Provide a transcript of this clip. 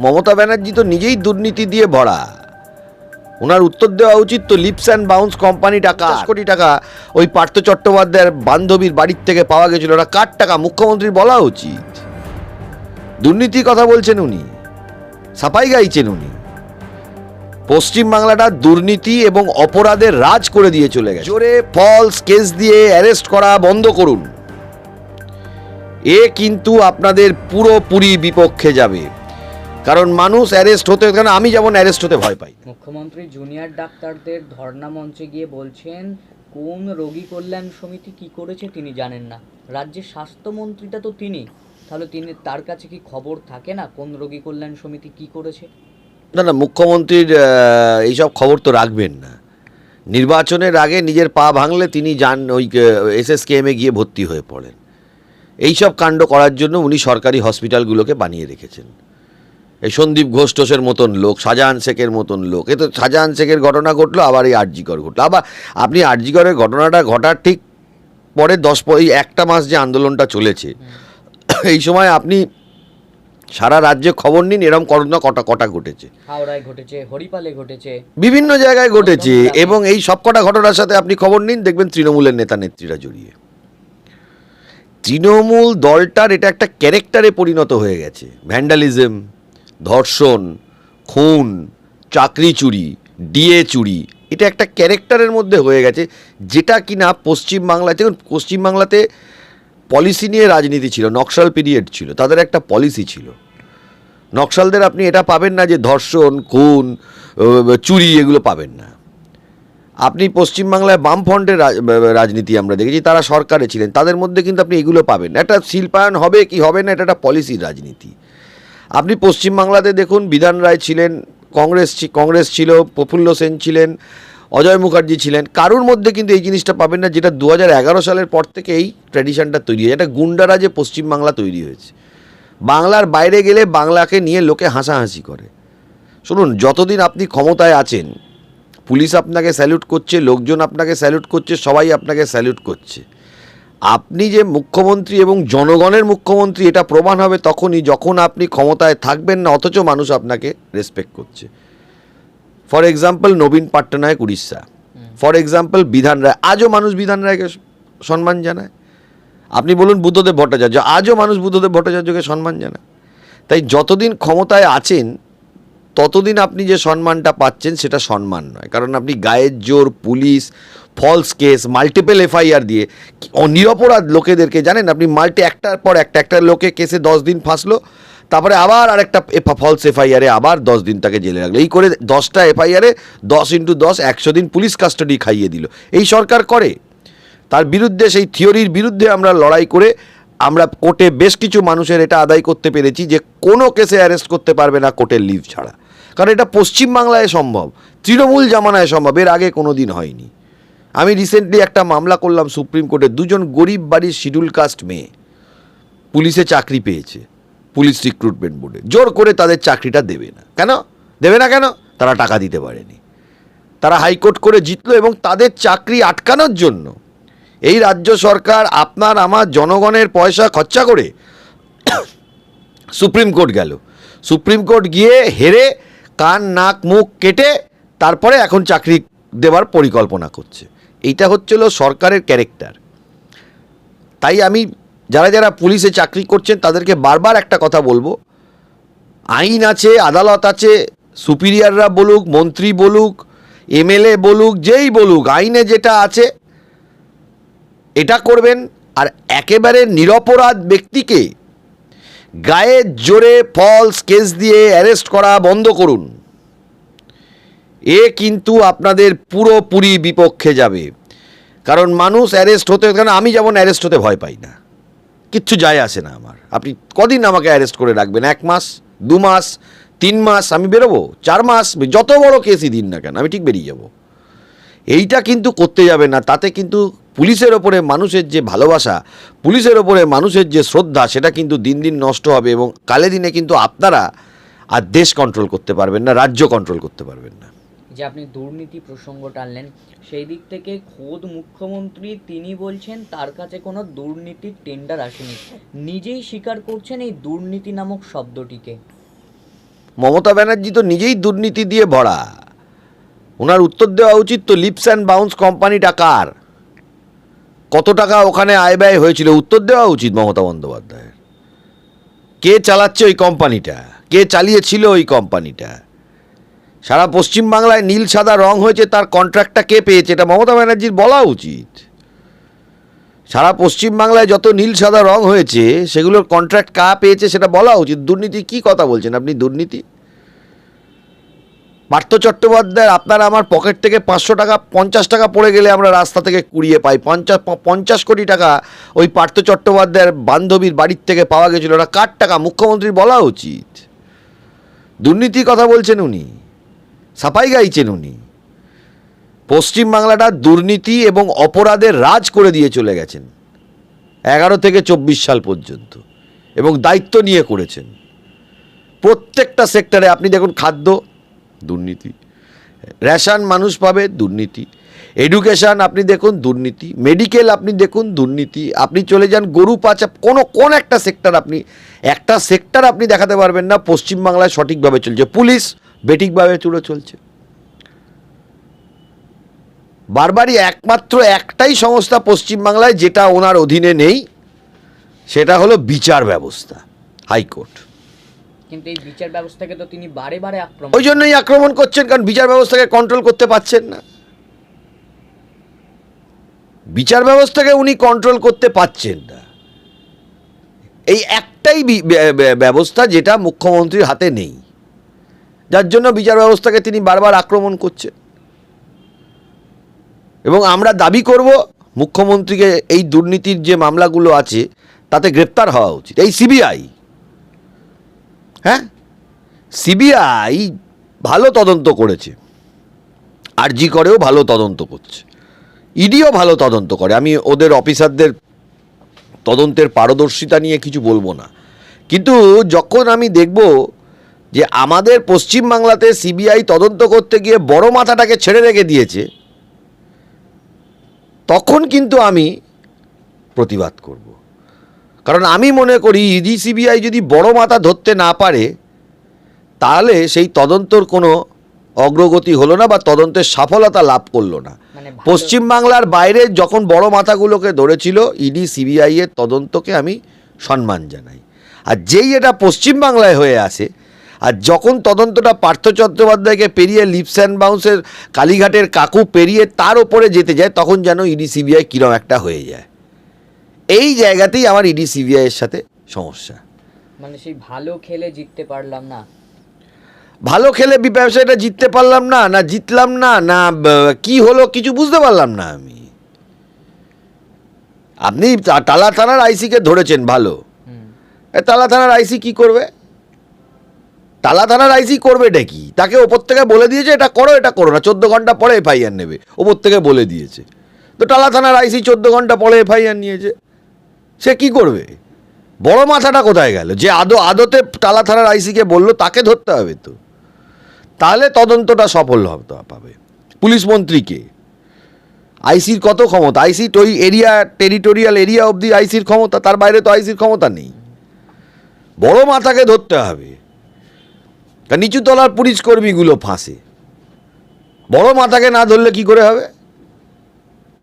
মমতা ব্যানার্জি তো নিজেই দুর্নীতি দিয়ে ভরা। ওনার উত্তর দেওয়া উচিত তো লিপস অ্যান্ড বাউন্স কোম্পানি টাকা কোটি টাকা ওই পার্থ চট্টোপাধ্যায়ের বান্ধবীর বাড়ির থেকে পাওয়া গেছিল। ওরা কার টাকা? মুখ্যমন্ত্রীর বলা উচিত। দুর্নীতির কথা বলছেন উনি। সাফাই গাইছেন উনি। পশ্চিমবাংলাটা দুর্নীতি এবং অপরাধের রাজ করে দিয়ে চলে গেছে। জোরে ফলস কেস দিয়ে অ্যারেস্ট করা বন্ধ করুন। এ কিন্তু আপনাদের পুরোপুরি বিপক্ষে যাবে। কারণ মানুষ অ্যারেস্ট হতে কারণ আমি যেমন অ্যারেস্ট হতে ভয় পাই। মুখ্যমন্ত্রী জুনিয়র ডাক্তারদের ধর্ণা মঞ্চে গিয়ে বলছেন কোন রোগী কল্যাণ সমিতি কি করেছে তিনি জানেন না। রাজ্যের স্বাস্থ্যমন্ত্রীটা তো তিনি। তাহলে তিনি তার কাছে কি খবর থাকে না কোন রোগী কল্যাণ সমিতি কি করেছে? না না মুখ্যমন্ত্রীর এইসব খবর তো রাখবেন না। নির্বাচনের আগে নিজের পা ভাঙলে তিনি যান ওই এসএসকেএমে গিয়ে ভর্তি হয়ে পড়েন। এইসব কাণ্ড করার জন্য উনি সরকারি হসপিটালগুলোকে বানিয়ে রেখেছেন। এই সন্দীপ ঘোষ টোষের মতন লোক শাহজাহান শেখের মতন লোক। এ তো শাহজাহান শেখের ঘটনা ঘটলো আবার এই আরজিকর ঘটলো। আবার আপনি আরজিকরের ঘটনাটা ঘটার ঠিক পরে দশ এই একটা মাস যে আন্দোলনটা চলেছে এই সময় আপনি সারা রাজ্যে খবর নিন এরম করোনা কটা কটা ঘটেছে। হাওড়ায় ঘটেছে হরিপালে ঘটেছে। বিভিন্ন জায়গায় ঘটেছে এবং এই সবকটা ঘটনার সাথে আপনি খবর নিন দেখবেন তৃণমূলের নেতা নেত্রীরা জড়িয়ে। তৃণমূল দলটার এটা একটা ক্যারেক্টারে পরিণত হয়ে গেছে ভ্যান্ডালিজম ধর্ষণ, খুন, চাকরি চুরি, ডিএ চুরি, এটা একটা ক্যারেক্টারের মধ্যে হয়ে গেছে, যেটা কিনা পশ্চিমবাংলাতে পশ্চিমবাংলাতে পলিসি নিয়ে রাজনীতি ছিল, নকশাল পিরিয়ড ছিল, তাদের একটা পলিসি ছিল। নকশালদের আপনি এটা পাবেন না যে ধর্ষণ, খুন চুরি, এগুলো পাবেন না। আপনি পশ্চিমবাংলায় বামফ্রন্টের রাজনীতি আমরা দেখেছি, তারা সরকারে ছিলেন, তাদের মধ্যে কিন্তু আপনি এগুলো পাবেন না। একটা শিল্পায়ন হবে কি হবে না, এটা একটা পলিসির রাজনীতি। আপনি পশ্চিমবাংলাতে দেখুন, বিধান রায় ছিলেন, কংগ্রেস কংগ্রেস ছিল, প্রফুল্ল সেন ছিলেন, অজয় মুখার্জি ছিলেন। কারুর মধ্যে কিন্তু এই জিনিসটা পাবেন না, যেটা দু সালের পর থেকে এই ট্র্যাডিশনটা তৈরি হয়েছে। একটা গুন্ডারাজে পশ্চিমবাংলা তৈরি হয়েছে। বাংলার বাইরে গেলে বাংলাকে নিয়ে লোকে হাসাহাসি করে। শুনুন, যতদিন আপনি ক্ষমতায় আছেন, পুলিশ আপনাকে স্যালুট করছে, লোকজন আপনাকে স্যালুট করছে, সবাই আপনাকে স্যালুট করছে। আপনি যে মুখ্যমন্ত্রী এবং জনগণের মুখ্যমন্ত্রী এটা প্রমাণ হবে তখনই যখন আপনি ক্ষমতায় থাকবেন না অথচ মানুষ আপনাকে রেসপেক্ট করছে। ফর এক্সাম্পল নবীন Patnaik Orissa. For example Bidhan Roy. আজও মানুষ বিধান রায়কে সম্মান জানায়? আপনি বলুন বুদ্ধদেব ভট্টাচার্য আজও মানুষ বুদ্ধদেব ভট্টাচার্যকে সম্মান জানায়? তাই যতদিন ক্ষমতায় আছেন ততদিন আপনি যে সম্মানটা পাচ্ছেন, সেটা সম্মান নয়। কারণ আপনি গায়ের জোর, police false case multiple FIR দিয়ে নিরপরাধ লোকেদেরকে জানেন? আপনি মাল্টি একটার পর একটা একটা লোকে কেসে দশ দিন ফাঁসলো, তারপরে আবার আরেকটা ফলস এফআইআরে আবার দশ দিন তাকে জেলে রাখল। এই করে দশটা এফআইআরে দশ ইন্টু দশ, একশো দিন পুলিশ কাস্টাডি খাইয়ে দিল। এই সরকার করে। তার বিরুদ্ধে, সেই থিওরির বিরুদ্ধে আমরা লড়াই করে আমরা কোর্টে বেশ কিছু মানুষের এটা আদায় করতে পেরেছি যে কোনো কেসে অ্যারেস্ট করতে পারবে না কোর্টের লিভ ছাড়া। কারণ এটা পশ্চিমবাংলায় সম্ভব। তৃণমূল জামানায় সম্ভব, এর আগে কোনো দিন হয়নি। আমি রিসেন্টলি একটা মামলা করলাম সুপ্রিম কোর্টে, দুজন গরিব বাড়ির শিডিউল কাস্ট মেয়ে। পুলিশে চাকরি পেয়েছে, পুলিশ রিক্রুটমেন্ট বোর্ডে জোর করে তাদের চাকরিটা দেবে না। কেন? দেবে না কেন? তারা টাকা দিতে পারেনি। তারা হাইকোর্ট করে জিতলো এবং তাদের চাকরি আটকানোর জন্য এই রাজ্য সরকার আপনার, আমার জনগণের পয়সা খরচা করে সুপ্রিম কোর্ট গেল। সুপ্রিম কোর্ট গিয়ে হেরে কান, নাক, মুখ কেটে তারপরে এখন চাকরি দেওয়ার পরিকল্পনা করছে। এইটা হচ্ছিল সরকারের ক্যারেক্টার তাই আমি যারা যারা পুলিশে চাকরি করছেন তাদেরকে বারবার একটা কথা বলব। আইন আছে, আদালত আছে সুপিরিয়াররা বলুক, মন্ত্রী বলুক, এমএলএ বলুক, যেই বলুক, আইনে যেটা আছে, এটা করবেন। আর একেবারে নিরপরাধ ব্যক্তিকে গায়ের জোরে ফলস কেস দিয়ে অ্যারেস্ট করা বন্ধ করুন। এ কিন্তু আপনাদের পুরোপুরি বিপক্ষে যাবে। কারণ মানুষ অ্যারেস্ট হতে কারণ আমি যেমন অ্যারেস্ট হতে ভয় পাই না। কিচ্ছু যায় আসে না আমার। আপনি কদিন আমাকে অ্যারেস্ট করে রাখবেন? এক মাস? দু মাস? তিন মাস? আমি বেরোবো? চার মাস? যত বড় কেসই দিন না কেন? আমি ঠিক বেরিয়ে যাব। এইটা কিন্তু করতে যাবে না। তাতে কিন্তু পুলিশের ওপরে মানুষের যে ভালোবাসা পুলিশের ওপরে মানুষের যে শ্রদ্ধা সেটা কিন্তু দিন দিন নষ্ট হবে এবং কালে দিনে কিন্তু আপনারা আর দেশ কন্ট্রোল করতে পারবেন না রাজ্য কন্ট্রোল করতে পারবেন না। যে আপনি দুর্নীতি প্রসঙ্গ টানলেন সেই দিক থেকে খোদ মুখ্যমন্ত্রী তিনি বলছেন তার কাছে কোনো দুর্নীতির টেন্ডার আসেনি। নিজেই স্বীকার করছেন এই দুর্নীতি নামক শব্দটিকে। মমতা ব্যানার্জি তো নিজেই দুর্নীতি দিয়ে ভরা। ওনার উত্তর দেওয়া উচিত তো লিপস অ্যান্ড বাউন্স কোম্পানিটা কার? কত টাকা ওখানে আয় ব্যয় হয়েছিল? উত্তর দেওয়া উচিত মমতা বন্দ্যোপাধ্যায়ের। কে চালাচ্ছে ওই কোম্পানিটা? কে চালিয়েছিল ওই কোম্পানিটা? সারা পশ্চিমবাংলায় নীল সাদা রং হয়েছে, তার কন্ট্রাক্টটা কে পেয়েছে? এটা মমতা ব্যানার্জির বলা উচিত। সারা পশ্চিমবাংলায় যত নীল সাদা রং হয়েছে, সেগুলোর কন্ট্রাক্ট কা পেয়েছে সেটা বলা উচিত। দুর্নীতি কি কথা বলছেন আপনি? দুর্নীতি? পার্থ চট্টোপাধ্যায় আপনার আমার পকেট থেকে পাঁচশো টাকা, পঞ্চাশ টাকা পড়ে গেলে আমরা রাস্তা থেকে কুড়িয়ে পাই। পঞ্চাশ পঞ্চাশ কোটি টাকা ওই পার্থ চট্টোপাধ্যায়ের বান্ধবীর বাড়ির থেকে পাওয়া গেছিল। ওটা কার টাকা? মুখ্যমন্ত্রীর বলা উচিত। দুর্নীতির কথা বলছেন উনি। সাফাই গাইছেন উনি। পশ্চিমবাংলাটা দুর্নীতি এবং অপরাধের রাজ করে দিয়ে চলে গেছেন। এগারো থেকে চব্বিশ সাল পর্যন্ত। এবং দায়িত্ব নিয়ে করেছেন। প্রত্যেকটা সেক্টরে আপনি দেখুন, খাদ্য দুর্নীতি। রেশন মানুষ পাবে দুর্নীতি। এডুকেশন আপনি দেখুন দুর্নীতি। মেডিকেল আপনি দেখুন দুর্নীতি। আপনি চলে যান গরু, পাচার, কোনো, কোন একটা সেক্টর আপনি, একটা সেক্টর আপনি দেখাতে পারবেন না পশ্চিমবাংলায় সঠিকভাবে চলছে। পুলিশ বেঠিকভাবে চুড়ে চলছে। বারবারই একমাত্র একটাই সংস্থা পশ্চিমবাংলায় যেটা ওনার অধীনে নেই, সেটা হলো বিচার ব্যবস্থা, হাইকোর্ট। কিন্তু এই বিচার ব্যবস্থাকে তো তিনি বারে বারে আক্রমণ ওই জন্যই আক্রমণ করছেন, কারণ বিচার ব্যবস্থাকে কন্ট্রোল করতে পারছেন না। বিচার ব্যবস্থাকে উনি কন্ট্রোল করতে পারছেন না। এই একটাই ব্যবস্থা যেটা মুখ্যমন্ত্রীর হাতে নেই। যার জন্য বিচার ব্যবস্থাকে তিনি বারবার আক্রমণ করছেন। এবং আমরা দাবি করব, মুখ্যমন্ত্রীকে এই দুর্নীতির যে মামলাগুলো আছে, তাতে গ্রেপ্তার হওয়া উচিত। এই সিবিআই হ্যাঁ? সিবিআই ভালো তদন্ত করেছে। আরজি করেও ভালো তদন্ত করছে। ইডিও ভালো তদন্ত করে। আমি ওদের অফিসারদের তদন্তের পারদর্শিতা নিয়ে কিছু বলব না। কিন্তু যখন আমি দেখব যে আমাদের পশ্চিমবাংলাতে সিবিআই তদন্ত করতে গিয়ে বড় মাথাটাকে ছেড়ে রেখে দিয়েছে, তখন কিন্তু আমি প্রতিবাদ করব। কারণ আমি মনে করি ইডি সিবিআই যদি বড় মাথা ধরতে না পারে তাহলে সেই তদন্তর কোনো অগ্রগতি হলো না বা তদন্তের সফলতা লাভ করল না। মানে পশ্চিমবাংলার বাইরে যখন বড় মাথাগুলোকে ধরেছিল ইডি সিবিআই এর তদন্তকে আমি সম্মান জানাই। আর যেই এটা পশ্চিমবাংলায় হয়ে আসে আর যখন তদন্তটা পার্থ চট্টোপাধ্যায়কে পেরিয়ে লিপস অ্যান্ড বাউন্সের কালীঘাটের কাকু পেরিয়ে তার ওপরে যেতে যায় তখন যেন ইডি সিবিআই কীরম একটা হয়ে যায়। এই জায়গাতেই আমার ইডি সিবিআই এর সাথে সমস্যা। মানে সেই ভালো খেলে জিততে পারলাম না। ভালো খেলে বি- ব্যবসায়টা জিততে পারলাম না না জিতলাম না না কি হলো কিছু বুঝতে পারলাম না আমি। আপনি টালা থানার আইসিকে ধরেছেন ভালো। তালা থানার আইসি কি করবে? টালা থানার আইসি করবে এটা কি? তাকে ওপর থেকে বলে দিয়েছে এটা করো এটা করো না চোদ্দ ঘণ্টা পরে এফআইআর নেবে। ওপর থেকে বলে দিয়েছে। তো টালা থানার আইসি চোদ্দ ঘণ্টা পরে এফআইআর নিয়েছে। সে কি করবে? বড় মাথাটা কোথায় গেল? যে আদো, আদতে টালা থানার আইসিকে বলল, তাকে ধরতে হবে তো। তাহলে তদন্তটা সফল হবে পাবে। পুলিশ মন্ত্রীকে আইসির কত ক্ষমতা? আইসি ওই এরিয়া, টেরিটোরিয়াল এরিয়া অবধি আইসির ক্ষমতা, তার বাইরে তো আইসির ক্ষমতা নেই। বড় মাথাকে ধরতে হবে। তা নিচু তলার পুলিশ কর্মীগুলো ফাঁসে। বড় মাথাকে না ধরলে কি করে হবে?